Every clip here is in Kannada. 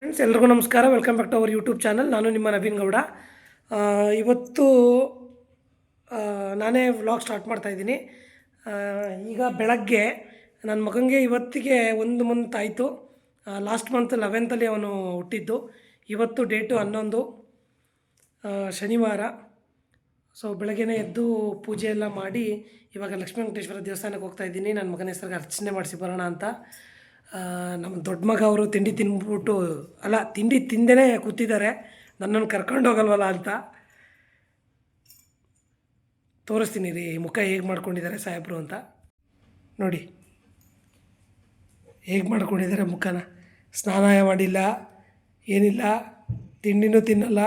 ಫ್ರೆಂಡ್ಸ್ ಎಲ್ರಿಗೂ ನಮಸ್ಕಾರ. Welcome back to our YouTube channel ನಾನು ನಿಮ್ಮ ನವೀನ್ ಗೌಡ. ಇವತ್ತು ನಾನೇ ವ್ಲಾಗ್ ಸ್ಟಾರ್ಟ್ ಮಾಡ್ತಾಯಿದ್ದೀನಿ ಈಗ ಬೆಳಗ್ಗೆ ನನ್ನ ಮಗನಿಗೆ ಇವತ್ತಿಗೆ ಒಂದು ಮಂತ್ ಆಯಿತು. ಲಾಸ್ಟ್ ಮಂತ್ ಲೆವೆಂತಲ್ಲಿ ಅವನು ಹುಟ್ಟಿದ್ದು. ಇವತ್ತು ಡೇಟು ಹನ್ನೊಂದು ಶನಿವಾರ. ಸೊ ಬೆಳಗ್ಗೆನೇ ಎದ್ದು ಪೂಜೆ ಎಲ್ಲ ಮಾಡಿ ಇವಾಗ ಲಕ್ಷ್ಮೀ ವೆಂಕಟೇಶ್ವರ ದೇವಸ್ಥಾನಕ್ಕೆ ಹೋಗ್ತಾ ಇದ್ದೀನಿ. ನನ್ನ ಮಗನ ಹೆಸರಿಗೆ ಅರ್ಚನೆ ಮಾಡಿಸಿ ಬರೋಣ ಅಂತ. ನಮ್ಮ ದೊಡ್ಡ ಮಗ ಅವರು ತಿಂಡಿ ತಿಂದ್ಬಿಟ್ಟು ಅಲ್ಲ, ತಿಂಡಿ ತಿಂದೇ ಕೂತಿದ್ದಾರೆ. ನನ್ನನ್ನು ಕರ್ಕೊಂಡು ಹೋಗಲ್ವಲ್ಲ ಅಂತ. ತೋರಿಸ್ತೀನಿ ರೀ ಮುಖ ಹೇಗೆ ಮಾಡ್ಕೊಂಡಿದ್ದಾರೆ ಸಾಹೇಬರು ಅಂತ. ನೋಡಿ. ಹೇಗೆ ಮಾಡ್ಕೊಂಡಿದ್ದಾರೆ ಮುಖನ. ಸ್ನಾನ ಮಾಡಿಲ್ಲ, ಏನಿಲ್ಲ, ತಿಂಡಿನೂ ತಿನ್ನಲ್ಲ.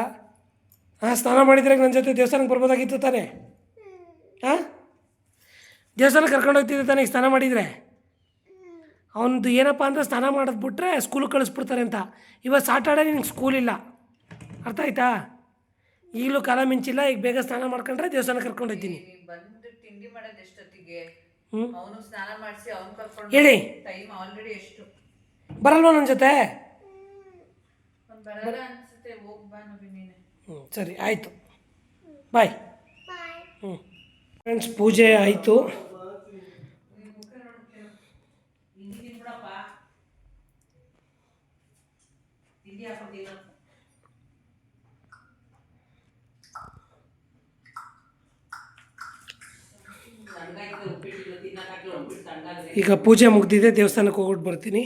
ಹಾಂ ಸ್ನಾನ ಮಾಡಿದರೆ ನನ್ನ ಜೊತೆ ದೇವಸ್ಥಾನಕ್ಕೆ ಬರ್ಬೋದಾಗಿತ್ತು ತಾನೇ? ಹಾಂ ದೇವಸ್ಥಾನಕ್ಕೆ ಕರ್ಕೊಂಡು ಹೋಗ್ತಿದ್ದೆ ತಾನೇ ಸ್ನಾನ ಮಾಡಿದರೆ? ಅವನದು ಏನಪ್ಪ ಅಂದರೆ ಸ್ನಾನ ಮಾಡೋದು ಬಿಟ್ಟರೆ ಸ್ಕೂಲಿಗೆ ಕಳಿಸ್ಬಿಡ್ತಾರೆ ಅಂತ. ಇವತ್ತು ಸಾಟರ್ಡೆ ನಿಂಗೆ ಸ್ಕೂಲ್ ಇಲ್ಲ. ಅರ್ಥ ಆಯ್ತಾ? ಈಗಲೂ ಕಾಲ ಮಿಂಚಿಲ್ಲ ಈಗ ಬೇಗ ಸ್ನಾನ ಮಾಡ್ಕೊಂಡ್ರೆ ದೇವಸ್ಥಾನ ಕರ್ಕೊಂಡು ಹೋಗ್ತೀನಿ. ಬಂದು ತಿಂಡಿ ಮಾಡೋದು ಎಷ್ಟೊತ್ತಿಗೆ? ಹ್ಞೂ ಅವನು ಸ್ನಾನ ಮಾಡಿಸಿ ಅವ್ನು ಕರ್ಕೊಂಡು ಹೇಳಿ. ಟೈಮ್ ಆಲ್ರೆಡಿ ಎಷ್ಟು? ಬರಲ್ವಾ ನನ್ನ ಜೊತೆ? ಹ್ಞೂ ಸರಿ ಆಯಿತು. ಬಾಯ್ ಹ್ಞೂ ಫ್ರೆಂಡ್ಸ್ ಪೂಜೆ ಆಯಿತು. ತಣ್ಣಗಾಗಿದೆ ಈಗ ಪೂಜೆ ಮುಗ್ದಿದೆ ದೇವಸ್ಥಾನಕ್ಕೆ ಹೋಗ್ಬಿಟ್ಟು ಬರ್ತೀನಿ.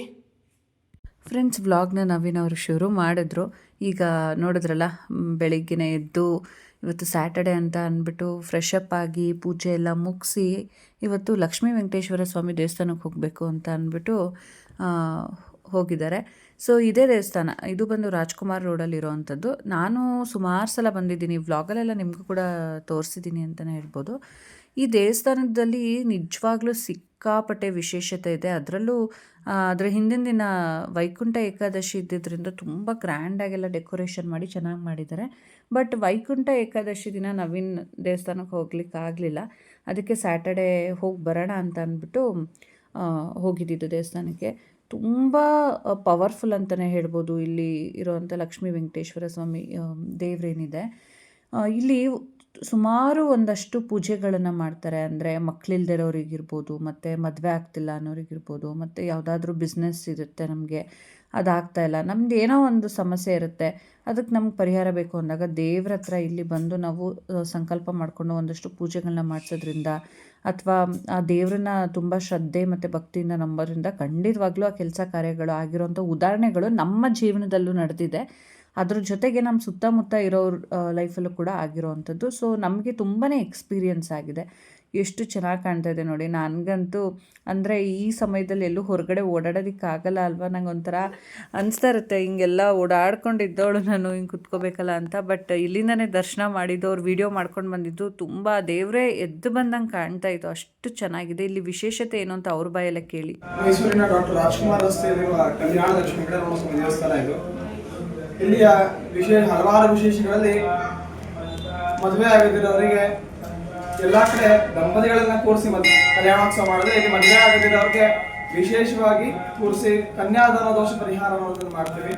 ಫ್ರೆಂಡ್ಸ್ ವ್ಲಾಗ್ನ ನವೀನ್ ಅವರು ಶುರು ಮಾಡಿದ್ರು. ಈಗ ನೋಡಿದ್ರಲ್ಲ ಬೆಳಿಗ್ಗೆನೇ ಎದ್ದು ಇವತ್ತು ಸ್ಯಾಟರ್ಡೆ ಅಂತ ಅಂದ್ಬಿಟ್ಟು ಫ್ರೆಶ್ ಅಪ್ ಆಗಿ ಪೂಜೆ ಎಲ್ಲ ಮುಗಿಸಿ ಇವತ್ತು ಲಕ್ಷ್ಮೀ ವೆಂಕಟೇಶ್ವರ ಸ್ವಾಮಿ ದೇವಸ್ಥಾನಕ್ಕೆ ಹೋಗಬೇಕು ಅಂತ ಅಂದ್ಬಿಟ್ಟು ಹೋಗಿದ್ದಾರೆ. ಸೊ ಇದೇ ದೇವಸ್ಥಾನ, ಇದು ಬಂದು ರಾಜ್ಕುಮಾರ್ ರೋಡಲ್ಲಿ ಇರೋವಂಥದ್ದು. ನಾನು ಸುಮಾರು ಸಲ ಬಂದಿದ್ದೀನಿ, ವ್ಲಾಗಲ್ಲೆಲ್ಲ ನಿಮಗೂ ಕೂಡ ತೋರಿಸಿದ್ದೀನಿ ಅಂತಲೇ ಹೇಳ್ಬೋದು. ಈ ದೇವಸ್ಥಾನದಲ್ಲಿ ನಿಜವಾಗ್ಲೂ ಸಿಕ್ಕಾಪಟ್ಟೆ ವಿಶೇಷತೆ ಇದೆ. ಅದರಲ್ಲೂ ಅದರ ಹಿಂದಿನ ದಿನ ವೈಕುಂಠ ಏಕಾದಶಿ ಇದ್ದಿದ್ದರಿಂದ ತುಂಬ ಗ್ರ್ಯಾಂಡಾಗೆಲ್ಲ ಡೆಕೋರೇಷನ್ ಮಾಡಿ ಚೆನ್ನಾಗಿ ಮಾಡಿದ್ದಾರೆ. ಬಟ್ ವೈಕುಂಠ ಏಕಾದಶಿ ದಿನ ನವೀನ್ ದೇವಸ್ಥಾನಕ್ಕೆ ಹೋಗ್ಲಿಕ್ಕೆ ಆಗಲಿಲ್ಲ. ಅದಕ್ಕೆ ಸ್ಯಾಟರ್ಡೇ ಹೋಗಿ ಬರೋಣ ಅಂತ ಅಂದ್ಬಿಟ್ಟು ಹೋಗಿದ್ದಿದ್ದು ದೇವಸ್ಥಾನಕ್ಕೆ. ತುಂಬ ಪವರ್ಫುಲ್ ಅಂತಲೇ ಹೇಳ್ಬೋದು. ಇಲ್ಲಿ ಇರೋವಂಥ ಲಕ್ಷ್ಮೀ ವೆಂಕಟೇಶ್ವರ ಸ್ವಾಮಿ ದೇವ್ರೇನಿದೆ. ಇಲ್ಲಿ ಸುಮಾರು ಒಂದಷ್ಟು ಪೂಜೆಗಳನ್ನು ಮಾಡ್ತಾರೆ. ಅಂದರೆ ಮಕ್ಕಳಿಲ್ದಿರೋರಿಗಿರ್ಬೋದು ಮತ್ತು ಮದುವೆ ಆಗ್ತಿಲ್ಲ ಅನ್ನೋರಿಗಿರ್ಬೋದು, ಮತ್ತು ಯಾವುದಾದ್ರೂ ಬಿಸ್ನೆಸ್ ಇರುತ್ತೆ ನಮಗೆ. ಅದಾಗ್ತಾ ಇಲ್ಲ. ನಮ್ದು ಏನೋ ಒಂದು ಸಮಸ್ಯೆ ಇರುತ್ತೆ. ಅದಕ್ಕೆ ನಮ್ಗೆ ಪರಿಹಾರ ಬೇಕು ಅಂದಾಗ ದೇವ್ರ ಹತ್ರ ಇಲ್ಲಿ ಬಂದು ನಾವು ಸಂಕಲ್ಪ ಮಾಡಿಕೊಂಡು ಒಂದಷ್ಟು ಪೂಜೆಗಳನ್ನ ಮಾಡಿಸೋದ್ರಿಂದ ಅಥವಾ, ಆ, ದೇವ್ರನ್ನ ತುಂಬ ಶ್ರದ್ಧೆ ಮತ್ತು ಭಕ್ತಿಯಿಂದ ನಂಬೋದ್ರಿಂದ ಖಂಡಿತವಾಗ್ಲೂ ಆ ಕೆಲಸ ಕಾರ್ಯಗಳು ಆಗಿರೋಂಥ ಉದಾಹರಣೆಗಳು ನಮ್ಮ ಜೀವನದಲ್ಲೂ ನಡೆದಿದೆ. ಅದ್ರ ಜೊತೆಗೆ ನಮ್ಮ ಸುತ್ತಮುತ್ತ ಇರೋರ ಲೈಫಲ್ಲೂ ಕೂಡ ಆಗಿರೋವಂಥದ್ದು ಸೊ ನಮಗೆ ತುಂಬಾ ಎಕ್ಸ್ಪೀರಿಯನ್ಸ್ ಆಗಿದೆ. ಎಷ್ಟು ಚೆನ್ನಾಗಿ ಕಾಣ್ತಾ ಇದೆ ನೋಡಿ. ನನಗಂತೂ ಅಂದರೆ ಈ ಸಮಯದಲ್ಲಿ ಎಲ್ಲೂ ಹೊರಗಡೆ ಓಡಾಡೋದಕ್ಕಾಗಲ್ಲ ಅಲ್ವಾ? ನಂಗೆ ಒಂಥರ ಅನಿಸ್ತಾ ಇರುತ್ತೆ. ಹಿಂಗೆಲ್ಲ ಓಡಾಡ್ಕೊಂಡಿದ್ದವಳು ನಾನು, ಹಿಂಗೆ ಕುತ್ಕೋಬೇಕಲ್ಲ ಅಂತ. ಬಟ್ ಇಲ್ಲಿಂದನೇ ದರ್ಶನ ಮಾಡಿದ್ದು, ಅವ್ರು ವಿಡಿಯೋ ಮಾಡ್ಕೊಂಡು ಬಂದಿದ್ದು, ತುಂಬ ದೇವರೇ ಎದ್ದು ಬಂದಂಗೆ ಕಾಣ್ತಾ ಇತ್ತು. ಅಷ್ಟು ಚೆನ್ನಾಗಿದೆ. ಇಲ್ಲಿ ವಿಶೇಷತೆ ಏನು ಅಂತ ಅವ್ರ ಬಾಯೆಲ್ಲ ಕೇಳಿ. ಮೈಸೂರಿನ ಡಾಕ್ಟರ್ ರಾಜ್ಕುಮಾರ್ ರಸ್ತೆಯಲ್ಲಿರುವ ಕಲ್ಯಾಣ ಲಕ್ಷ್ಮಿ ದೇವಸ್ಥಾನ ಇದು. ಇಲ್ಲಿಯ ವಿಶೇಷ ಹಲವಾರು ವಿಶೇಷಗಳಲ್ಲಿ ಮದುವೆ ಆಗದಿರೋರಿಗೆ ಎಲ್ಲ ಕಡೆ ದಂಪತಿಗಳನ್ನ ಕೂರಿಸಿ ಮದ್, ಕಲ್ಯಾಣೋತ್ಸವ ಮಾಡಿದ್ರೆ ಇಲ್ಲಿ ಮದುವೆ ಆಗದಿರೋರಿಗೆ ವಿಶೇಷವಾಗಿ ಕೂರಿಸಿ ಕನ್ಯಾದಾನ ದೋಷ ಪರಿಹಾರ ಮಾಡ್ತೀವಿ.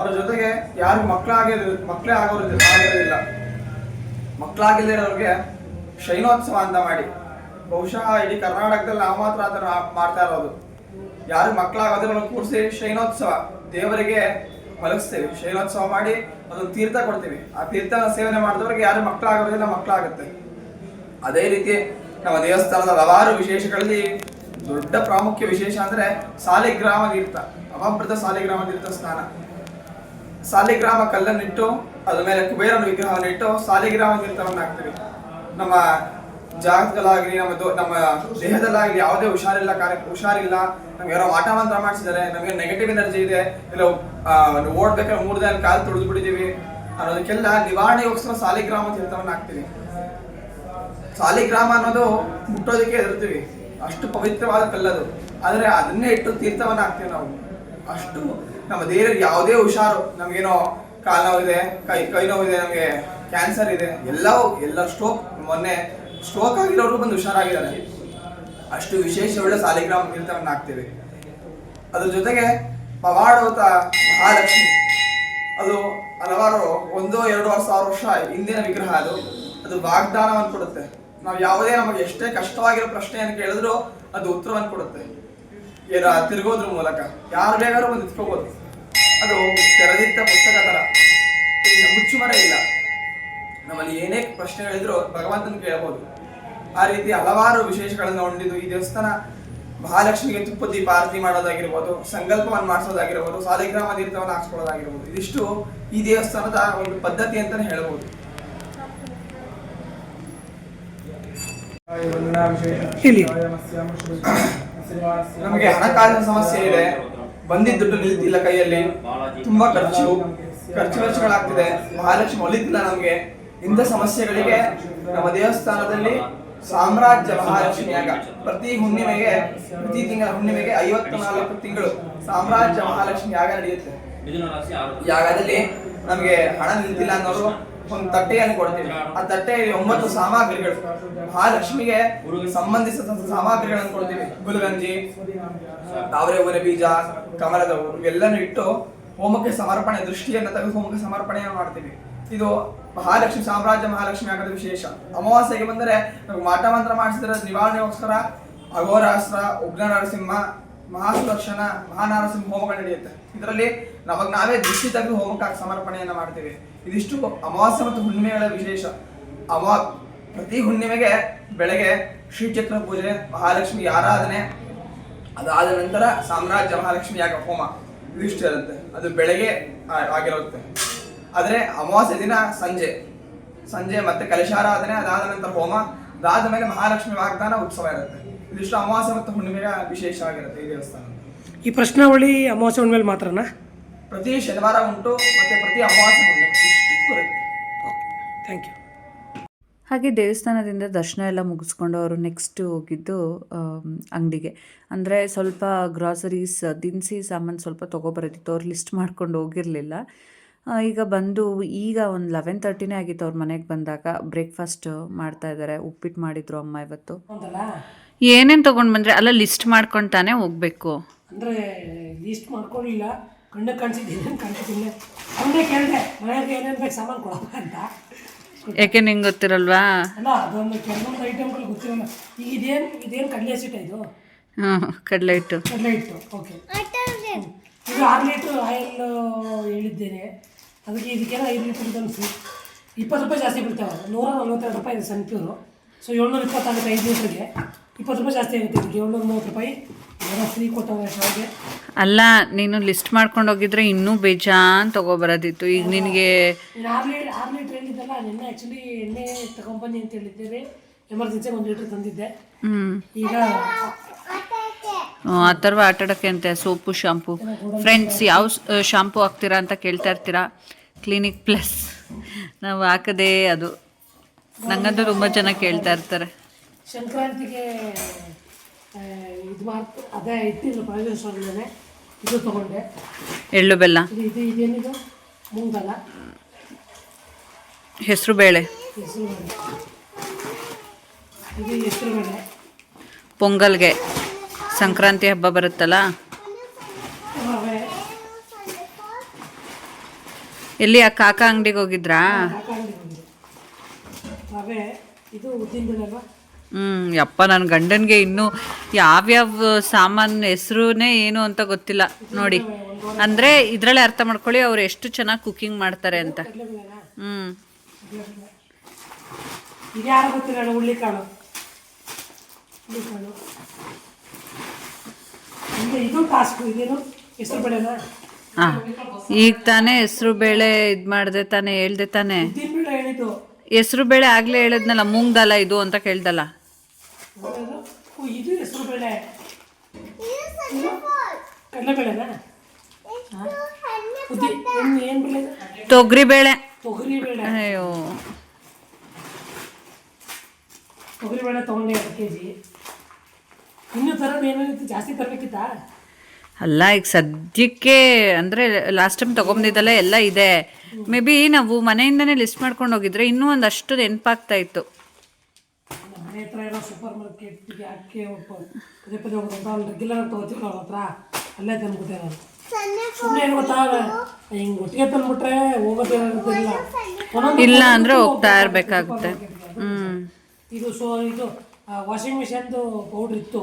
ಅದ್ರ ಜೊತೆಗೆ ಯಾರು ಮಕ್ಕಳಾಗಿರ ಮಕ್ಕಳೇ ಆಗೋರಿಲ್ಲ ಆಗಿರಲಿಲ್ಲ ಮಕ್ಕಳಾಗಿಲ್ಲದವ್ರಿಗೆ ಶೈನೋತ್ಸವ ಅಂತ ಮಾಡಿ. ಬಹುಶಃ ಇಡೀ ಕರ್ನಾಟಕದಲ್ಲಿ ನಾವು ಮಾತ್ರ ಅದನ್ನ ಮಾಡ್ತಾ ಇರೋದು. ಯಾರು ಮಕ್ಕಳಾಗೋದ್ರನ್ನ ಕೂರಿಸಿ ಶೈನೋತ್ಸವ ದೇವರಿಗೆ ಮಲಗಿಸ್ತೇವೆ ಶೈಲೋತ್ಸವ ಮಾಡಿ ಅದೊಂದು ತೀರ್ಥ ಕೊಡ್ತೀವಿ. ಆ ತೀರ್ಥ ಸೇವನೆ ಮಾಡಿದವ್ರಿಗೆ ಯಾರು ಮಕ್ಕಳಾಗೋದಿಲ್ಲ, ಮಕ್ಕಳಾಗುತ್ತೆ. ಅದೇ ರೀತಿ ನಮ್ಮ ದೇವಸ್ಥಾನದ ಹಲವಾರು ವಿಶೇಷಗಳಲ್ಲಿ ದೊಡ್ಡ ಪ್ರಾಮುಖ್ಯ ವಿಶೇಷ ಅಂದ್ರೆ ಸಾಲಿಗ್ರಾಮ ತೀರ್ಥ. ಅವಾಮೃತ ಸಾಲಿಗ್ರಾಮ ತೀರ್ಥ ಸ್ನಾನ ಸಾಲಿಗ್ರಾಮ ಕಲ್ಲನ್ನಿಟ್ಟು, ಅದ್ರ ಮೇಲೆ ಕುಬೇರನ ವಿಗ್ರಹವನ್ನು ಇಟ್ಟು ಸಾಲಿಗ್ರಾಮ ತೀರ್ಥವನ್ನು ಹಾಕ್ತೀವಿ ನಮ್ಮ ಜಾಗದಲ್ಲಾಗಲಿ ನಮ್ಮ ನಮ್ಮ ದೇಹದಲ್ಲಾಗಲಿ ಯಾವುದೇ ಹುಷಾರಿಲ್ಲ, ಕಾರ್ಯ ಹುಷಾರಿಲ್ಲ, ನಮ್ಗೆ ಯಾರೋ ಆಟ ಮಂತ್ರ ಮಾಡಿಸಿದ್ದಾರೆ, ನಮಗೆ ನೆಗೆಟಿವ್ ಎನರ್ಜಿ ಇದೆ, ಇಲ್ಲ ಓಡ್ಬೇಕಾದ್ರೆ ಮೂರು ದಿನ ಕಾಲು ತುಳಿದು ಬಿಟ್ಟಿದೀವಿ ಅನ್ನೋದಕ್ಕೆಲ್ಲ ನಿವಾರಣೆಗೋಸ್ಕರ ಸಾಲಿಗ್ರಾಮ ತೀರ್ಥವನ್ನು ಹಾಕ್ತೀವಿ. ಸಾಲಿಗ್ರಾಮ ಅನ್ನೋದು ಮುಟ್ಟೋದಕ್ಕೆ ಹೆದರ್ತೀವಿ. ಅಷ್ಟು ಪವಿತ್ರವಾದ ಕಲ್ಲದು ಆದರೆ ಅದನ್ನೇ ಇಟ್ಟು ತೀರ್ಥವನ್ನ ಹಾಕ್ತೀವಿ ನಾವು. ಅಷ್ಟು ನಮ್ಮ ದೇಹದಲ್ಲಿ ಯಾವುದೇ ಹುಷಾರು, ನಮಗೇನೋ ಕಾಲು ಇದೆ ಕೈ ಕೈ ಇದೆ ನಮಗೆ ಕ್ಯಾನ್ಸರ್ ಇದೆ, ಎಲ್ಲವೂ, ಎಲ್ಲ ಸ್ಟ್ರೋಕ್ ಮೊನ್ನೆ ಸ್ಟ್ರೋಕ್ ಆಗಿರೋರು ಬಂದು ಹುಷಾರಾಗಿದ್ದಾರೆ. ಅಷ್ಟು ವಿಶೇಷ ಒಳ್ಳೆ ಸಾಲಿಗ್ರಾಮ ಕೀರ್ತನ ಆಗ್ತೇವೆ ಅದ್ರ ಜೊತೆಗೆ ಪವಾಡೋತ ಮಹಾಲಕ್ಷ್ಮಿ. ಅದು ಹಲವಾರು ಒಂದು, ಎರಡು ಸಾವಿರ ವರ್ಷ ಹಿಂದಿನ ವಿಗ್ರಹ ಅದು. ಅದು ವಾಗ್ದಾನವನ್ನು ಕೊಡುತ್ತೆ. ನಾವು ಯಾವುದೇ ನಮಗೆ ಎಷ್ಟೇ ಕಷ್ಟವಾಗಿರೋ ಪ್ರಶ್ನೆಯನ್ನು ಕೇಳಿದ್ರು ಅದು ಉತ್ತರವನ್ನು ಕೊಡುತ್ತೆ. ಇದರ ತಿರುಗೋದ್ರ ಮೂಲಕ. ಯಾರು ಬೇಕಾದ್ರೂ ಒಂದು ಇಟ್ಕೋಬಹುದು ಅದು ತೆರೆದಿಟ್ಟ ಪುಸ್ತಕ ಥರ ಮುಚ್ಚುಮರ ಇಲ್ಲ. ನಮ್ಮಲ್ಲಿ ಏನೇ ಪ್ರಶ್ನೆಗಳಿದ್ರು ಭಗವಂತನ ಕೇಳಬಹುದು ಆ ರೀತಿ ಹಲವಾರು ವಿಶೇಷಗಳನ್ನು ಹೊಂದಿದ್ದು ಈ ದೇವಸ್ಥಾನ ಮಹಾಲಕ್ಷ್ಮಿಗೆ ತುಪ್ಪ ದೀಪ ಆರತಿ ಮಾಡೋದಾಗಿರ್ಬೋದು ಸಂಕಲ್ಪವನ್ನು ಮಾಡಿಸೋದಾಗಿರ್ಬೋದು ಸಾಲಿಗ್ರಾಮ ತೀರ್ಥವನ್ನು ಹಾಕ್ಸ್ಕೊಳ್ಳೋದಾಗಿರ್ಬೋದು. ಇದಿಷ್ಟು ಈ ದೇವಸ್ಥಾನದ ಒಂದು ಪದ್ಧತಿ ಅಂತಾನೆ ಹೇಳ್ಬೋದು. ಇಲ್ಲಿ. ನಮಗೆ ಹಣಕಾಸಿನ ಸಮಸ್ಯೆ ಇದೆ. ಬಂದಿದ್ದ ದುಡ್ಡು ನಿಲ್ತಿಲ್ಲ ಕೈಯಲ್ಲಿ. ತುಂಬಾ ಖರ್ಚು. ಖರ್ಚು ವೆಚ್ಚಗಳಾಗ್ತಿದೆ ಮಹಾಲಕ್ಷ್ಮಿ ಒಲಿತಿಲ್ಲ ನಮಗೆ. ಇಂಥ ಸಮಸ್ಯೆಗಳಿಗೆ ನಮ್ಮ ದೇವಸ್ಥಾನದಲ್ಲಿ ಸಾಮ್ರಾಜ್ಯ ಮಹಾಲಕ್ಷ್ಮಿ ಯಾಗ ಪ್ರತಿ ಹುಣ್ಣಿಮೆಗೆ, ಪ್ರತಿ ತಿಂಗಳ ಹುಣ್ಣಿಮೆಗೆ ಐವತ್ತು ನಾಲ್ಕು ತಿಂಗಳು ಸಾಮ್ರಾಜ್ಯ ಮಹಾಲಕ್ಷ್ಮಿ ಯಾಗ ನಡೆಯುತ್ತೆ. ಯಾಗದಲ್ಲಿ ನಮಗೆ ಹಣ ನಿಂತಿಲ್ಲ ಅನ್ನೋರು ಒಂದು ತಟ್ಟೆಯನ್ನು ಕೊಡ್ತೀವಿ. ಆ ತಟ್ಟೆಯಲ್ಲಿ ಒಂಬತ್ತು ಸಾಮಗ್ರಿಗಳು. ಮಹಾಲಕ್ಷ್ಮಿಗೆ ಸಂಬಂಧಿಸಿದ ಸಾಮಗ್ರಿಗಳನ್ನು ಕೊಡ್ತೀವಿ. ಗುಲ್ಗಂಜಿ, ತಾವರೆ ಒಲೆ ಬೀಜ, ಕಮಲದ ಇವೆಲ್ಲನೂ ಇಟ್ಟು ಹೋಮಕ್ಕೆ ಸಮರ್ಪಣೆ, ದೃಷ್ಟಿಯನ್ನು ತೆಗೆದು ಹೋಮಕ್ಕೆ ಸಮರ್ಪಣೆಯನ್ನು ಮಾಡ್ತೀವಿ. ಇದು ಮಹಾಲಕ್ಷ್ಮಿ, ಸಾಮ್ರಾಜ್ಯ ಮಹಾಲಕ್ಷ್ಮಿ ಆಗೋದು ವಿಶೇಷ. ಅಮಾವಾಸ್ಯೆಗೆ ಬಂದರೆ ನಮಗೆ ಮಾಟ ಮಂತ್ರ ಮಾಡಿಸಿದ್ರೆ ನಿವಾರಣೆಗೋಸ್ಕರ ಅಘೋರಾಸ್ತ್ರ ಉಗ್ರ ನರಸಿಂಹ ಮಹಾಸುಲಕ್ಷಣ ಮಹಾನರಸಿಂಹ ಹೋಮಗಳು ನಡೆಯುತ್ತೆ. ಇದರಲ್ಲಿ ನಮಗ್ ನಾವೇ ದೃಷ್ಟಿ ತೆಗೆದು ಹೋಮಕ್ಕೆ ಸಮರ್ಪಣೆಯನ್ನು ಮಾಡ್ತೀವಿ. ಇದಿಷ್ಟು ಅಮಾವಾಸ್ಯೆ ಮತ್ತು ಹುಣ್ಣಿಮೆಗಳ ವಿಶೇಷ. ಅಮಾ ಪ್ರತಿ ಹುಣ್ಣಿಮೆಗೆ ಬೆಳಗ್ಗೆ ಶ್ರೀಚಕ್ರ ಪೂಜೆ ಮಹಾಲಕ್ಷ್ಮಿ ಆರಾಧನೆ, ಅದಾದ ನಂತರ ಸಾಮ್ರಾಜ್ಯ ಮಹಾಲಕ್ಷ್ಮಿ ಯಾಗ ಹೋಮ. ಇದಿಷ್ಟು ಇರುತ್ತೆ. ಅದು ಬೆಳಗ್ಗೆ ಆಗಿರುತ್ತೆ. ಆದರೆ ಅಮಾವಾಸ್ಯ ದಿನ ಸಂಜೆ ಸಂಜೆ ಮತ್ತೆ ಕಲಶಾರಾಧನೆ ಅದಾದ ನಂತರ ಹೋಮ ಅದಾದ ಮೇಲೆ ಮಹಾಲಕ್ಷ್ಮಿ ವಾಗ್ದಾನ ಉತ್ಸವ ಇರುತ್ತೆ. ಇದಿಷ್ಟು ಅಮಾವಾಸ್ಯ ಮತ್ತು ಹುಣ್ಣಿಮೆಯ ವಿಶೇಷವಾಗಿರುತ್ತೆ ಈ ದೇವಸ್ಥಾನ. ಈ ಪ್ರಶ್ನಾವಳಿ ಅಮಾವಾಸ್ಯ ಹುಣ್ಣಿಮೆ ಮಾತ್ರನಾ? ಪ್ರತಿ ಶನಿವಾರ ಉಂಟು ಮತ್ತೆ ಪ್ರತಿ ಅಮಾವಾಸ್ಯ ಹುಣ್ಣಿಮೆ. ಇಷ್ಟು ಥ್ಯಾಂಕ್ ಯು ಹಾಗೆ ದೇವಸ್ಥಾನದಿಂದ ದರ್ಶನ ಎಲ್ಲ ಮುಗಿಸ್ಕೊಂಡು ಅವರು ನೆಕ್ಸ್ಟ್ ಹೋಗಿದ್ದು ಅಂಗಡಿಗೆ. ಅಂದರೆ ಸ್ವಲ್ಪ ಗ್ರಾಸರೀಸ್ ದಿನಸಿ ಸಾಮಾನು ಸ್ವಲ್ಪ ತೊಗೊಬರೋದಿತ್ತು. ಅವ್ರು ಲಿಸ್ಟ್ ಮಾಡ್ಕೊಂಡು ಹೋಗಿರಲಿಲ್ಲ. ಈಗ ಬಂದು ಈಗ ಒಂದು ಲೆವೆನ್ ತರ್ಟಿನೇ ಆಗಿತ್ತು ಅವ್ರ ಮನೆಗೆ ಬಂದಾಗ ಬ್ರೇಕ್ಫಾಸ್ಟ್ ಮಾಡ್ತಾ ಇದ್ದಾರೆ ಉಪ್ಪಿಟ್ಟು ಮಾಡಿದ್ರು ಅಮ್ಮ ಇವತ್ತು. ಏನೇನು ತೊಗೊಂಡು ಬಂದರೆ ಅಲ್ಲ ಲಿಸ್ಟ್ ಮಾಡ್ಕೊಂಡು ತಾನೇ ಹೋಗಬೇಕು. ಅಂದರೆ ಲಿಸ್ಟ್ ಮಾಡ್ಕೊಳ್ಳಿಲ್ಲ ಕಣ್ಣು ಕಾಣಿಸಿದ್ದು ಏನೇನು ಕಾಣಿಸಿದ್ದೀನಿ ಅವನೇ ಕೇಳಿದೆ ಮನೆಗೆ ಏನೇನು ಬೇಕು ಸಾಮಾನು ಕೊಡೋಣ ಅಂತ. ಯಾಕೆ ನಿಂಗೆ ಗೊತ್ತಿರಲ್ವಾ? ಅಲ್ಲ ಅದೊಂದು ಕೆಲವೊಂದು ಐಟಮ್ಗಳು ಗೊತ್ತಿರಲ್ಲ. ಈಗ ಇದೇನು ಇದೇನು ಕಡಲೆ ಇಟ್ಟು ಇದು? ಹಾಂ ಕಡಲೆ ಹಿಟ್ಟು. ಕಡಲೆ ಹಿಟ್ಟು ಓಕೆ ಇದು ಆರು ಲೀಟ್ರ್ ಆಯಿಲ್ ಹೇಳಿದ್ದೇನೆ. ಅದಕ್ಕೆ ಇದಕ್ಕೆಲ್ಲ ಐದು ಲೀಟ್ರ್ ಅನಿಸಿ. ಇಪ್ಪತ್ತು ರೂಪಾಯಿ ಜಾಸ್ತಿ ಬೀಳ್ತಾವೆ. ನೂರ ನಲ್ವತ್ತೆರಡು ರೂಪಾಯಿ ಇದೆ ಸನ್ಪ್ಯೂರು ಸೊ ಏಳ್ನೂರ ಇಪ್ಪತ್ತಾಗುತ್ತೆ ಐದು ಲೀಟ್ರಿಗೆ. ಇಪ್ಪತ್ತು ರೂಪಾಯಿ ಜಾಸ್ತಿ ಆಗುತ್ತೆ ಇದಕ್ಕೆ ಏಳ್ನೂರ ಮೂವತ್ತು ರೂಪಾಯಿ. ಏನೋ ಫ್ರೀ ಕೊಟ್ಟವ್ರೆ ಶಾವ್ಗೆ. ಅಲ್ಲ ನೀನು ಲಿಸ್ಟ್ ಮಾಡ್ಕೊಂಡು ಹೋಗಿದ್ರೆ ಇನ್ನೂ ಬೇಜಾನ್ ತಗೊಬರೋದಿತ್ತು. ಈಗ ನಿನಗೆ ಆರು ಲೀಟ್ರ್ ಆರು ಲೀಟ್ರ್ ಹೇಳಿದ್ದಲ್ಲ ನಿನ್ನೆ ಆ್ಯಕ್ಚುಲಿ ಎಣ್ಣೆ ತಗೊಂಬನ್ನಿ ಅಂತ ಹೇಳಿದ್ದೇವೆ. ಎಮರ್ಜೆನ್ಸಿಗೆ ಒಂದು ಲೀಟ್ರ್ ತಂದಿದ್ದೆ. ಹ್ಞೂ ಆ ಥರ ಆಟಾಡೋಕ್ಕೆ ಅಂತೆ ಸೋಪು ಶಾಂಪು. ಫ್ರೆಂಡ್ಸ್ ಯಾವ ಶಾಂಪು ಹಾಕ್ತೀರಾ ಅಂತ ಕೇಳ್ತಾ ಇರ್ತೀರಾ? ಕ್ಲಿನಿಕ್ ಪ್ಲಸ್ ನಾವು ಹಾಕದೇ ಅದು. ನಂಗಂತೂ ತುಂಬ ಚೆನ್ನಾಗಿ ಕೇಳ್ತಾ ಇರ್ತಾರೆ. ಸಂಕ್ರಾಂತಿಗೆ ಇದು ಮಾಡ್ತು ಅದೇ ಇಟ್ಟಿಲ್ಲ ಪ್ರಯೋಜನ ಇದು ತಗೊಂಡೆ. ಎಳ್ಳು ಬೆಲ್ಲ. ಇದು ಇದು ಇದೇನಿದು ಮುಂಗಲ. ಹೆಸರು ಬೇಳೆ. ಹೆಸರು ಬೇಳೆ. ಇದು ಹೆಸರು ಬೇಳೆ. ಪೊಂಗಲ್ಗೆ. ಸಂಕ್ರಾಂತಿ ಹಬ್ಬ ಬರುತ್ತಲ್ಲ ರವೆ ಎಲ್ಲಿ ಆ ಕಾಕ ಅಂಗಡಿಗೆ ಹೋಗಿದ್ರಾ? ಹ್ಮ್ ರವೆ ಇದು ಉದ್ದಿನ ಹ್ಞೂ ಯಪ್ಪ ನನ್ನ ಗಂಡನಿಗೆ ಇನ್ನೂ ಯಾವ್ಯಾವ ಸಾಮಾನು ಹೆಸರುನೇ ಏನು ಅಂತ ಗೊತ್ತಿಲ್ಲ. ನೋಡಿ ಅಂದರೆ ಇದರಲ್ಲೇ ಅರ್ಥ ಮಾಡ್ಕೊಳ್ಳಿ ಅವ್ರು ಎಷ್ಟು ಚೆನ್ನಾಗಿ ಕುಕಿಂಗ್ ಮಾಡ್ತಾರೆ ಅಂತ. ಹ್ಮ್. ಹ್ಞೂ ಇದು ಹೆಸರು ಈಗ ತಾನೇ ಹೆಸರು ಬೇಳೆ ಇದು ಮಾಡಿದೆ ತಾನೇ, ಹೇಳ್ದೆ ತಾನೇ. ಹೆಸರು ಬೇಳೆ ಆಗ್ಲೇ ಹೇಳಿದ್ನಲ್ಲ, ಮುಂಗ್ದಲ್ಲ ಇದು ಅಂತ ಕೇಳ್ದಲ್ಲ? ತೊಗರಿ ಬೇಳೆ. ಅಯ್ಯೋ. ತೊಗರಿ ಬೇಳೆ ತಗೊಂಡೆ ಕೆ ಜಿ ಇನ್ನೂ ತರೋದು ಜಾಸ್ತಿ ತರಬೇಕಿತ್ತಾ? ಅಲ್ಲ ಈಗ ಸದ್ಯಕ್ಕೆ ಅಂದರೆ ಲಾಸ್ಟ್ ಟೈಮ್ ತೊಗೊಂಡಿದ್ದಲ್ಲ ಎಲ್ಲ ಇದೆ. ಮೇ ಬಿ ನಾವು ಮನೆಯಿಂದನೇ ಲಿಸ್ಟ್ ಮಾಡ್ಕೊಂಡು ಹೋಗಿದ್ರೆ ಇನ್ನೂ ಒಂದಷ್ಟು ನೆನಪಾಗ್ತಾ ಇತ್ತು. ನಮ್ಮ ಮನೆ ಹತ್ರ ಏನೋ ಸೂಪರ್ ಮಾರ್ಕೆಟ್ಗೆ ಅಕ್ಕಿ ಪದೇ ಪದೇ ಹೋಗೋದಂತ ಅಲ್ಲಿ ರೆಗ್ಯುಲರ್ ತೊಗೋತೀವಿ ಅವ್ರ ಹತ್ರ ಅಲ್ಲೇ ತಂದ್ಬಿಟ್ಟೆ ನಾನು. ಸುಮ್ಮನೆ ಏನು ಗೊತ್ತಾ? ಹಿಂಗೆ ಒಟ್ಟಿಗೆ ತಂದ್ಬಿಟ್ರೆ ಹೋಗೋದಿಲ್ಲ ಒಂದೊಂದು ಇಲ್ಲ ಅಂದ್ರೆ ಹೋಗ್ತಾ ಇರ್ಬೇಕಾಗುತ್ತೆ. ಇದು ಸೊ ಇದು ವಾಷಿಂಗ್ ಮಿಷನ್ದು ಪೌಡರ್ ಇತ್ತು.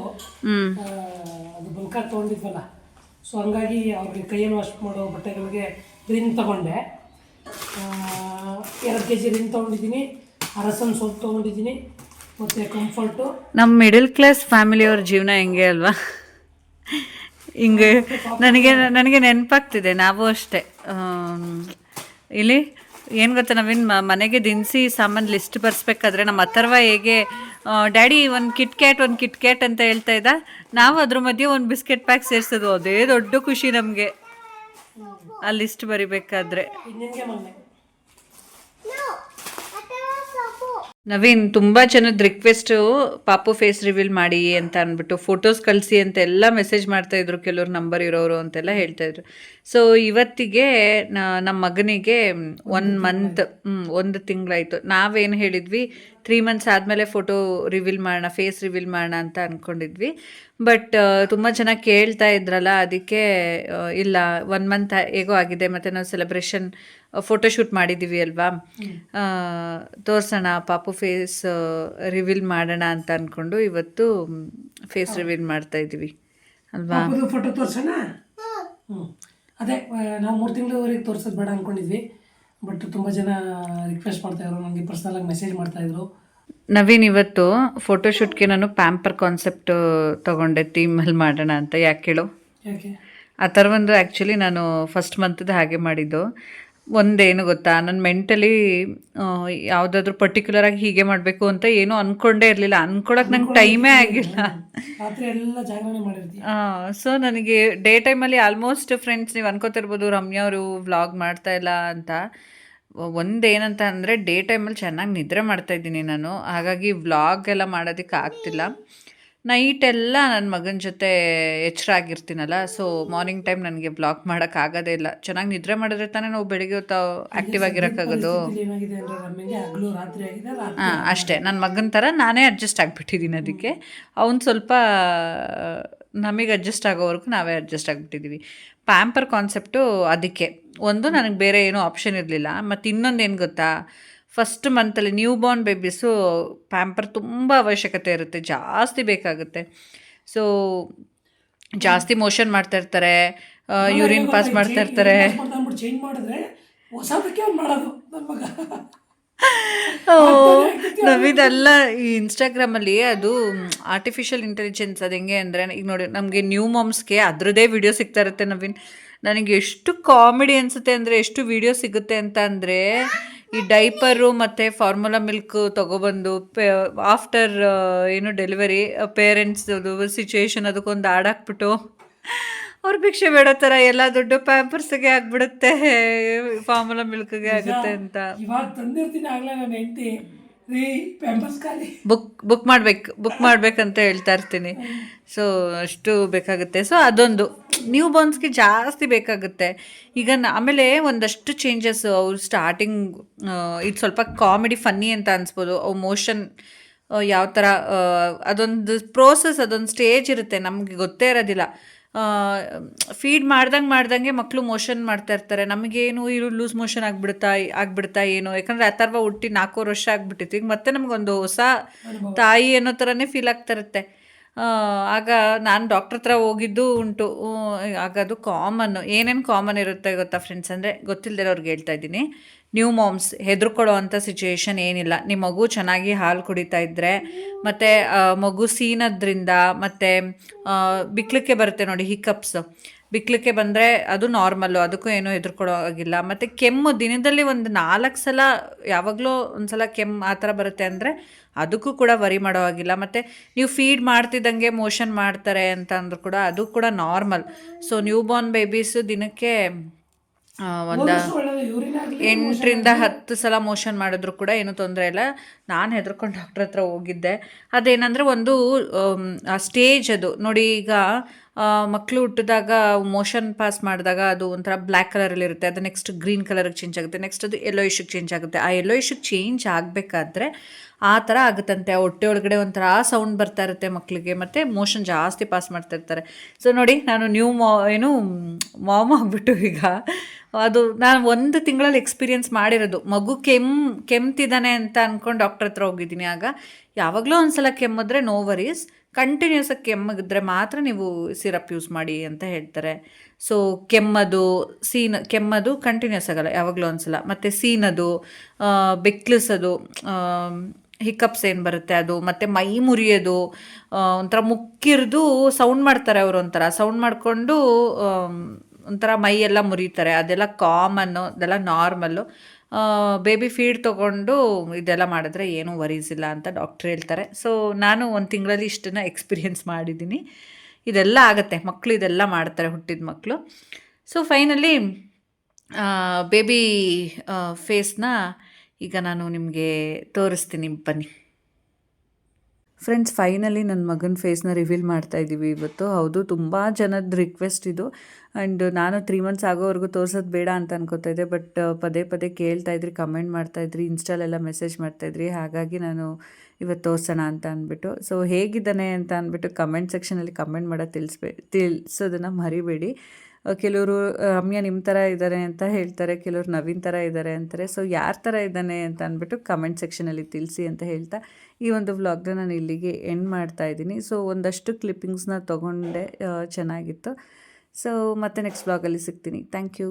ಅದು ಬಲ್ಕಾಗಿ ತೊಗೊಂಡಿದ್ವಲ್ಲ. ಸೊ ಹಂಗಾಗಿ ಅವ್ರಿಗೆ ಕೈಯನ್ನು ವಾಶ್ ಮಾಡೋ ಬಟ್ಟೆಗಳಿಗೆ ರಿನ್ ತಗೊಂಡೆ. ಎರಡು ಕೆ ಜಿ ರಿನ್ ತೊಗೊಂಡಿದ್ದೀನಿ. ಅರಸನ್ ಸೋಪ್ ತೊಗೊಂಡಿದ್ದೀನಿ. ಮತ್ತು ಕಂಫರ್ಟು ನಮ್ಮ ಮಿಡಲ್ ಕ್ಲಾಸ್ ಫ್ಯಾಮಿಲಿಯವ್ರ ಜೀವನ ಹೆಂಗೆ ಅಲ್ವಾ? ಹಿಂಗೆ ನನಗೆ ನನಗೆ ನೆನಪಾಗ್ತಿದೆ. ನಾವು ಅಷ್ಟೇ. ಇಲ್ಲಿ ಏನು ಗೊತ್ತಾ ನಾವೇನು ಮನೆಗೆ ದಿನಸಿ ಸಾಮಾನು ಲಿಸ್ಟ್ ಬರ್ಸ್ಬೇಕಾದ್ರೆ ನಮ್ಮ ಅಥರ್ವ ಹೇಗೆ ಡ್ಯಾಡಿ ಒಂದು ಕಿಟ್ ಕ್ಯಾಟ್ ಒಂದು ಕಿಟ್ ಕ್ಯಾಟ್ ಅಂತ ಹೇಳ್ತಾ ಇದ್ದ. ನಾವು ಅದ್ರ ಮಧ್ಯೆ ಒಂದು ಬಿಸ್ಕೆಟ್ ಪ್ಯಾಕ್ ಸೇರಿಸೋದು. ಅದೇ ದೊಡ್ಡ ಖುಷಿ ನಮಗೆ. ಆ ಲಿಸ್ಟ್ ಬರಿಬೇಕಾದ್ರೆ. ನವೀನ್ ತುಂಬ ಜನದ ರಿಕ್ವೆಸ್ಟು ಪಾಪು ಫೇಸ್ ರಿವೀಲ್ ಮಾಡಿ ಅಂತ ಅಂದ್ಬಿಟ್ಟು ಫೋಟೋಸ್ ಕಳಿಸಿ ಅಂತ ಎಲ್ಲ ಮೆಸೇಜ್ ಮಾಡ್ತಾ ಇದ್ರು. ಕೆಲವ್ರು ನಂಬರ್ ಇರೋರು ಅಂತೆಲ್ಲ ಹೇಳ್ತಾ ಇದ್ರು. ಸೊ ಇವತ್ತಿಗೆ ನಮ್ಮ ಮಗನಿಗೆ ಒನ್ ಮಂತ್ ಒಂದು ತಿಂಗಳಾಯಿತು. ನಾವೇನು ಹೇಳಿದ್ವಿ ತ್ರೀ ಮಂತ್ಸ್ ಆದಮೇಲೆ ಫೋಟೋ ರಿವೀಲ್ ಮಾಡೋಣ ಫೇಸ್ ರಿವೀಲ್ ಮಾಡೋಣ ಅಂತ ಅಂದ್ಕೊಂಡಿದ್ವಿ ಬಟ್ ತುಂಬ ಜನ ಕೇಳ್ತಾ ಇದ್ರಲ್ಲ ಅದಕ್ಕೆ ಇಲ್ಲ ಒನ್ ಮಂತ್ ಹೇಗೋ ಆಗಿದೆ ಮತ್ತು ನಾವು ಸೆಲೆಬ್ರೇಷನ್ ಫೋಟೋಶೂಟ್ ಮಾಡಿದ್ದೀವಿ ಅಲ್ವಾ? ತೋರಿಸೋಣ ಪಾಪು ಫೇಸ್ ರಿವೀಲ್ ಮಾಡೋಣ ಅಂತ ಅಂದ್ಕೊಂಡು ಇವತ್ತು ಫೇಸ್ ರಿವೀಲ್ ಮಾಡ್ತಾ ಇದ್ದೀವಿ ಅಲ್ವಾ? ಫೋಟೋ ತೋರ್ಸೋಣ? ಅದೇ ನಾವು ಮೂರು ತಿಂಗಳವರೆಗೆ ತೋರ್ಸೋದು ಬೇಡ ಅಂದ್ಕೊಂಡಿದ್ವಿ ಬಟ್ ತುಂಬ ಜನ ರಿಕ್ವೆಸ್ಟ್ ಮಾಡ್ತಾಯಿದ್ರು ನನಗೆ ಪರ್ಸ್ನಲಾಗಿ ಮೆಸೇಜ್ ಮಾಡ್ತಾಯಿದ್ರು ನವೀನ್ ಇವತ್ತು ಫೋಟೋಶೂಟ್ಗೆ ನಾನು ಪ್ಯಾಂಪರ್ ಕಾನ್ಸೆಪ್ಟ್ ತಗೊಂಡೆ ಥೀಮಲ್ಲಿ ಮಾಡೋಣ ಅಂತ. ಯಾಕೆ ಹೇಳು? ಆ ಥರ ಒಂದು ಆ್ಯಕ್ಚುಲಿ ನಾನು ಫಸ್ಟ್ ಮಂತ್ದು ಹಾಗೆ ಮಾಡಿದ್ದು. ಒಂದೇನು ಗೊತ್ತಾ? ನಾನು ಮೆಂಟಲಿ ಯಾವುದಾದ್ರೂ ಪರ್ಟಿಕ್ಯುಲರಾಗಿ ಹೀಗೆ ಮಾಡಬೇಕು ಅಂತ ಏನೂ ಅಂದ್ಕೊಂಡೇ ಇರಲಿಲ್ಲ. ಅಂದ್ಕೊಳಕ್ಕೆ ನಂಗೆ ಟೈಮೇ ಆಗಿಲ್ಲ. ಸೊ ನನಗೆ ಡೇ ಟೈಮಲ್ಲಿ ಆಲ್ಮೋಸ್ಟ್ ಫ್ರೆಂಡ್ಸ್ ನೀವು ಅನ್ಕೋತಿರ್ಬೋದು ರಮ್ಯಾ ಅವರು ವ್ಲಾಗ್ ಮಾಡ್ತಾ ಇಲ್ಲ ಅಂತ. ಒಂದೇನಂತ ಅಂದರೆ ಡೇ ಟೈಮಲ್ಲಿ ಚೆನ್ನಾಗಿ ನಿದ್ರೆ ಮಾಡ್ತಾ ಇದ್ದೀನಿ ನಾನು. ಹಾಗಾಗಿ ವ್ಲಾಗ್ ಎಲ್ಲ ಮಾಡೋದಕ್ಕೆ ಆಗ್ತಿಲ್ಲ ನೈಟ್ ಎಲ್ಲ ನನ್ನ ಮಗನ ಜೊತೆ ಎಚ್ಚರ ಆಗಿರ್ತೀನಲ್ಲ ಸೊ ಮಾರ್ನಿಂಗ್ ಟೈಮ್ ನನಗೆ ಬ್ಲಾಗ್ ಮಾಡೋಕ್ಕಾಗೋದೇ ಇಲ್ಲ. ಚೆನ್ನಾಗಿ ನಿದ್ರೆ ಮಾಡಿದ್ರೆ ತಾನೇ ನಾವು ಬೆಳಿಗ್ಗೆ ಹೊತ್ತು ಆ್ಯಕ್ಟಿವ್ ಆಗಿರೋಕ್ಕಾಗೋದು. ಹಾಂ ಅಷ್ಟೇ. ನನ್ನ ಮಗನ ಥರ ನಾನೇ ಅಡ್ಜಸ್ಟ್ ಆಗಿಬಿಟ್ಟಿದ್ದೀನಿ ಅದಕ್ಕೆ. ಅವ್ನು ಸ್ವಲ್ಪ ನಮಗೆ ಅಡ್ಜಸ್ಟ್ ಆಗೋವರೆಗೂ ನಾವೇ ಅಡ್ಜಸ್ಟ್ ಆಗಿಬಿಟ್ಟಿದ್ದೀವಿ ಪ್ಯಾಂಪರ್ ಕಾನ್ಸೆಪ್ಟು ಅದಕ್ಕೆ. ಒಂದು ನನಗೆ ಬೇರೆ ಏನೂ ಆಪ್ಷನ್ ಇರಲಿಲ್ಲ. ಮತ್ತು ಇನ್ನೊಂದು ಏನು ಗೊತ್ತಾ? ಫಸ್ಟ್ ಮಂತಲ್ಲಿ ನ್ಯೂ ಬಾರ್ನ್ ಬೇಬೀಸು ಪ್ಯಾಂಪರ್ ತುಂಬ ಅವಶ್ಯಕತೆ ಇರುತ್ತೆ ಜಾಸ್ತಿ ಬೇಕಾಗುತ್ತೆ. ಸೊ ಜಾಸ್ತಿ ಮೋಷನ್ ಮಾಡ್ತಾ ಇರ್ತಾರೆ ಯೂರಿನ್ ಪಾಸ್ ಮಾಡ್ತಾ ಇರ್ತಾರೆ. ನಾವಿದೆಲ್ಲ ಈ ಇನ್ಸ್ಟಾಗ್ರಾಮಲ್ಲಿ ಅದು ಆರ್ಟಿಫಿಷಿಯಲ್ ಇಂಟೆಲಿಜೆನ್ಸ್ ಅದು ಹೆಂಗೆ ಅಂದರೆ ಈಗ ನೋಡಿ ನಮಗೆ ನ್ಯೂ ಮಾಮ್ಸ್ಗೆ ಅದರದ್ದೇ ವಿಡಿಯೋ ಸಿಗ್ತಾ ಇರುತ್ತೆ ನವೀನ್. ನನಗೆ ಎಷ್ಟು ಕಾಮಿಡಿ ಅನಿಸುತ್ತೆ ಅಂದರೆ ಎಷ್ಟು ವಿಡಿಯೋ ಸಿಗುತ್ತೆ ಅಂತ ಅಂದರೆ ಈ ಡೈಪರು ಮತ್ತು ಫಾರ್ಮುಲಾ ಮಿಲ್ಕ್ ತೊಗೊಬಂದು ಪೇ ಆಫ್ಟರ್ ಏನು ಡೆಲಿವರಿ ಪೇರೆಂಟ್ಸ್ ಸಿಚುವೇಶನ್ ಅದಕ್ಕೊಂದು ಆಡಾಕ್ಬಿಟ್ಟು ಅವ್ರ ಭಿಕ್ಷೆ ಬೇಡೋ ಥರ ಎಲ್ಲ ದುಡ್ಡು ಪ್ಯಾಂಪರ್ಸ್ಗೆ ಆಗ್ಬಿಡುತ್ತೆ ಫಾರ್ಮುಲಾ ಮಿಲ್ಕ್ಗೆ ಆಗುತ್ತೆ ಅಂತ. ಇವಾಗ ತಂದಿರ್ತೀನಿ ಆಗಲೇ ನನ್ನ ಹೆಂಡತಿ. ಬುಕ್ ಬುಕ್ ಮಾಡ್ಬೇಕು ಬುಕ್ ಮಾಡ್ಬೇಕಂತ ಹೇಳ್ತಾ ಇರ್ತೀನಿ. ಸೊ ಅಷ್ಟು ಬೇಕಾಗುತ್ತೆ. ಸೊ ಅದೊಂದು. ನ್ಯೂ ಬಾರ್ನ್ಸ್ಗೆ ಜಾಸ್ತಿ ಬೇಕಾಗುತ್ತೆ. ಈಗ ಆಮೇಲೆ ಒಂದಷ್ಟು ಚೇಂಜಸ್ ಅವ್ರು ಸ್ಟಾರ್ಟಿಂಗ್ ಇದು ಸ್ವಲ್ಪ ಕಾಮಿಡಿ ಫನ್ನಿ ಅಂತ ಅನ್ಸ್ಬೋದು. ಅವು ಮೋಷನ್ ಯಾವ ಥರ ಅದೊಂದು ಪ್ರೋಸೆಸ್ ಅದೊಂದು ಸ್ಟೇಜ್ ಇರುತ್ತೆ. ನಮಗೆ ಗೊತ್ತೇ ಇರೋದಿಲ್ಲ. ಫೀಡ್ ಮಾಡ್ದಂಗೆ ಮಾಡ್ದಂಗೆ ಮಕ್ಕಳು ಮೋಷನ್ ಮಾಡ್ತಾ ಇರ್ತಾರೆ. ನಮಗೇನು ಇರು ಲೂಸ್ ಮೋಷನ್ ಆಗಿಬಿಡ್ತಾ ಆಗಿಬಿಡ್ತಾ ಏನು? ಯಾಕಂದರೆ ಅಥರ್ವ ಹುಟ್ಟಿ ನಾಲ್ಕೂವರೆ ವರ್ಷ ಆಗಿಬಿಟ್ಟಿತ್ತು. ಈಗ ಮತ್ತೆ ನಮಗೊಂದು ಹೊಸ ತಾಯಿ ಅನ್ನೋ ಥರನೇ ಫೀಲ್ ಆಗ್ತಾ ಇರುತ್ತೆ. ಆ, ಆಗ ನಾನು ಡಾಕ್ಟ್ರ್ ಹತ್ರ ಹೋಗಿದ್ದು ಉಂಟು. ಆಗ ಅದು ಕಾಮನ್ ಏನೇನು ಕಾಮನ್ ಇರುತ್ತೆ ಗೊತ್ತಾ ಫ್ರೆಂಡ್ಸ್ ಅಂದರೆ ಗೊತ್ತಿಲ್ಲದಿರೋರ್ಗೆ ಹೇಳ್ತಾ ಇದ್ದೀನಿ. ನ್ಯೂ ಮಾಮ್ಸ್ ಹೆದರ್ಕೊಳ್ಳೋ ಅಂಥ ಸಿಚುಯೇಷನ್ ಏನಿಲ್ಲ. ನಿಮ್ಮ ಮಗು ಚೆನ್ನಾಗಿ ಹಾಲು ಕುಡಿತಾ ಇದ್ದರೆ ಮತ್ತು ಮಗು ಸೀನದ್ರಿಂದ, ಮತ್ತು ಬಿಕ್ಲಿಕ್ಕೆ ಬರುತ್ತೆ ನೋಡಿ ಹಿಕಪ್ಸ್ ಬಿಕ್ಲಿಕ್ಕೆ ಬಂದರೆ ಅದು ನಾರ್ಮಲ್ಲು, ಅದಕ್ಕೂ ಏನೂ ಹೆದರ್ಕೊಳ್ಳೋ ಆಗಿಲ್ಲ ಮತ್ತು ಕೆಮ್ಮು, ದಿನದಲ್ಲಿ ಒಂದು ನಾಲ್ಕು ಸಲ, ಯಾವಾಗಲೂ ಒಂದು ಸಲ ಕೆಮ್ಮು ಆ ಥರ ಬರುತ್ತೆ ಅಂದರೆ ಅದಕ್ಕೂ ಕೂಡ ವರಿ ಮಾಡೋ ಆಗಿಲ್ಲ ಮತ್ತು ನೀವು ಫೀಡ್ ಮಾಡ್ತಿದ್ದಂಗೆ ಮೋಷನ್ ಮಾಡ್ತಾರೆ ಅಂತ ಅಂದರೂ ಕೂಡ ಅದು ಕೂಡ normal so new born babies ದಿನಕ್ಕೆ ಒಂದು ಎಂಟರಿಂದ ಹತ್ತು ಸಲ ಮೋಷನ್ ಮಾಡಿದ್ರು ಕೂಡ ಏನೂ ತೊಂದರೆ ಇಲ್ಲ. ನಾನು ಹೆದರ್ಕೊಂಡು ಡಾಕ್ಟ್ರ್ ಹತ್ರ ಹೋಗಿದ್ದೆ. ಅದೇನಂದರೆ ಒಂದು ಆ ಸ್ಟೇಜ್ ಅದು. ನೋಡಿ ಈಗ ಮಕ್ಕಳು ಹುಟ್ಟಿದಾಗ ಮೋಷನ್ ಪಾಸ್ ಮಾಡಿದಾಗ ಅದು ಒಂಥರ ಬ್ಲ್ಯಾಕ್ ಕಲರಲ್ಲಿರುತ್ತೆ ಅದು ನೆಕ್ಸ್ಟ್ ಗ್ರೀನ್ ಕಲರಿಗೆ ಚೇಂಜ್ ಆಗುತ್ತೆ. ನೆಕ್ಸ್ಟ್ ಅದು ಎಲ್ಲೋ ಇಶಿಗೆ ಚೇಂಜ್ ಆಗುತ್ತೆ. ಆ ಎಲ್ಲೋ ಇಶ್ಯೂಗೆ ಚೇಂಜ್ ಆಗಬೇಕಾದ್ರೆ ಆ ಥರ ಆಗುತ್ತಂತೆ. ಆ ಹೊಟ್ಟೆ ಒಳಗಡೆ ಒಂಥರ ಸೌಂಡ್ ಬರ್ತಾ ಇರುತ್ತೆ ಮಕ್ಕಳಿಗೆ ಮತ್ತು ಮೋಷನ್ ಜಾಸ್ತಿ ಪಾಸ್ ಮಾಡ್ತಾ ಇರ್ತಾರೆ. ಸೊ ನೋಡಿ, ನಾನು ನ್ಯೂ ಮಾ ಏನು ಮಾಮ್ ಆಗಿಬಿಟ್ಟು ಈಗ ಅದು ನಾನು ಒಂದು ತಿಂಗಳಲ್ಲಿ ಎಕ್ಸ್ಪೀರಿಯೆನ್ಸ್ ಮಾಡಿರೋದು. ಮಗು ಕೆಮ್, ಕೆಮ್ತಿದ್ದಾನೆ ಅಂತ ಅಂದ್ಕೊಂಡು ಡಾಕ್ಟರ್ ಹತ್ರ ಹೋಗಿದ್ದೀನಿ ಆಗ. ಯಾವಾಗಲೂ ಒಂದ್ಸಲ ಕೆಮ್ಮಿದ್ರೆ ನೋ ವರೀಸ್ ಕಂಟಿನ್ಯೂಸ್ ಆಗಿ ಕೆಮ್ಮಿದ್ರೆ ಮಾತ್ರ ನೀವು ಸಿರಪ್ ಯೂಸ್ ಮಾಡಿ ಅಂತ ಹೇಳ್ತಾರೆ. ಸೊ ಕೆಮ್ಮದು, ಸೀನ್, ಕೆಮ್ಮದು ಕಂಟಿನ್ಯೂಸ್ ಆಗಲ್ಲ ಯಾವಾಗಲೂ ಒಂದ್ಸಲ. ಮತ್ತು ಸೀನದು ಬೆಕ್ಲಿಸೋದು ಹಿಕ್ಕಪ್ಸ್ ಏನು ಬರುತ್ತೆ ಅದು. ಮತ್ತು ಮೈ ಮುರಿಯೋದು ಒಂಥರ ಮುಕ್ಕಿರ್ದು ಸೌಂಡ್ ಮಾಡ್ತಾರೆ ಅವರು ಒಂಥರ. ಸೌಂಡ್ ಮಾಡಿಕೊಂಡು ಒಂಥರ ಮೈ ಎಲ್ಲ ಮುರಿತಾರೆ, ಅದೆಲ್ಲ ಕಾಮನ್ನು ಅದೆಲ್ಲ ನಾರ್ಮಲ್ಲು ಬೇಬಿ ಫೀಡ್ ತೊಗೊಂಡು ಇದೆಲ್ಲ ಮಾಡಿದ್ರೆ ಏನೂ ವರೀಸ್ ಇಲ್ಲ ಅಂತ ಡಾಕ್ಟ್ರ್ ಹೇಳ್ತಾರೆ. ಸೊ ನಾನು ಒಂದು ತಿಂಗಳಲ್ಲಿ ಇಷ್ಟನ್ನು ಎಕ್ಸ್ಪೀರಿಯೆನ್ಸ್ ಮಾಡಿದ್ದೀನಿ. ಇದೆಲ್ಲ ಆಗುತ್ತೆ ಮಕ್ಕಳು ಇದೆಲ್ಲ ಮಾಡ್ತಾರೆ, ಹುಟ್ಟಿದ ಮಕ್ಕಳು ಸೊ ಫೈನಲಿ ಬೇಬಿ ಫೇಸ್ನ ಈಗ ನಾನು ನಿಮಗೆ ತೋರಿಸ್ತೀನಿ, ಬನ್ನಿ. ಫ್ರೆಂಡ್ಸ್ ಫೈನಲಿ ನನ್ನ ಮಗನ ಫೇಸ್ನ ರಿವೀಲ್ ಮಾಡ್ತಾ ಇದ್ದೀವಿ ಇವತ್ತು. ಹೌದು, ತುಂಬ ಜನದ ರಿಕ್ವೆಸ್ಟ್ ಇದು. ಆ್ಯಂಡ್ ನಾನು ತ್ರೀ ಮಂತ್ಸ್ ಆಗೋವರೆಗೂ ತೋರ್ಸೋದು ಬೇಡ ಅಂತ ಅನ್ಕೋತಾ ಇದ್ದೆ. ಬಟ್ ಪದೇ ಪದೇ ಕೇಳ್ತಾ ಇದ್ರಿ ಕಮೆಂಟ್ ಮಾಡ್ತಾ ಇದ್ರಿ ಇನ್ಸ್ಟಾಲೆಲ್ಲ ಮೆಸೇಜ್ ಮಾಡ್ತಾ ಇದ್ರಿ. ಹಾಗಾಗಿ ನಾನು ಇವತ್ತು ತೋರಿಸೋಣ ಅಂತ ಅಂದ್ಬಿಟ್ಟು ಸೊ ಹೇಗಿದ್ದಾನೆ ಅಂತ ಅಂದ್ಬಿಟ್ಟು ಕಮೆಂಟ್ ಸೆಕ್ಷನಲ್ಲಿ ಕಮೆಂಟ್ ಮಾಡೋದು ತಿಳಿಸ್ಬೇ, ತಿಳಿಸೋದನ್ನು ಮರಿಬೇಡಿ. ಕೆಲವರು ರಮ್ಯಾ ನಿಮ್ಮ ಥರ ಇದ್ದಾರೆ ಅಂತ ಹೇಳ್ತಾರೆ, ಕೆಲವರು ನವೀನ್ ಥರ ಇದ್ದಾರೆ ಅಂತಾರೆ. ಸೊ ಯಾರ ಥರ ಇದ್ದಾನೆ ಅಂತ ಅಂದ್ಬಿಟ್ಟು ಕಮೆಂಟ್ ಸೆಕ್ಷನಲ್ಲಿ ತಿಳಿಸಿ ಅಂತ ಹೇಳ್ತಾ ಈ ಒಂದು ವ್ಲಾಗ್ನ ನಾನು ಇಲ್ಲಿಗೆ ಎಂಡ್ ಮಾಡ್ತಾ ಇದ್ದೀನಿ. ಸೊ ಒಂದಷ್ಟು ಕ್ಲಿಪ್ಪಿಂಗ್ಸ್ನ ತೊಗೊಂಡೆ ಚೆನ್ನಾಗಿತ್ತು. ಸೊ ಮತ್ತೆ ನೆಕ್ಸ್ಟ್ ವ್ಲಾಗಲ್ಲಿ ಸಿಗ್ತೀನಿ. Thank you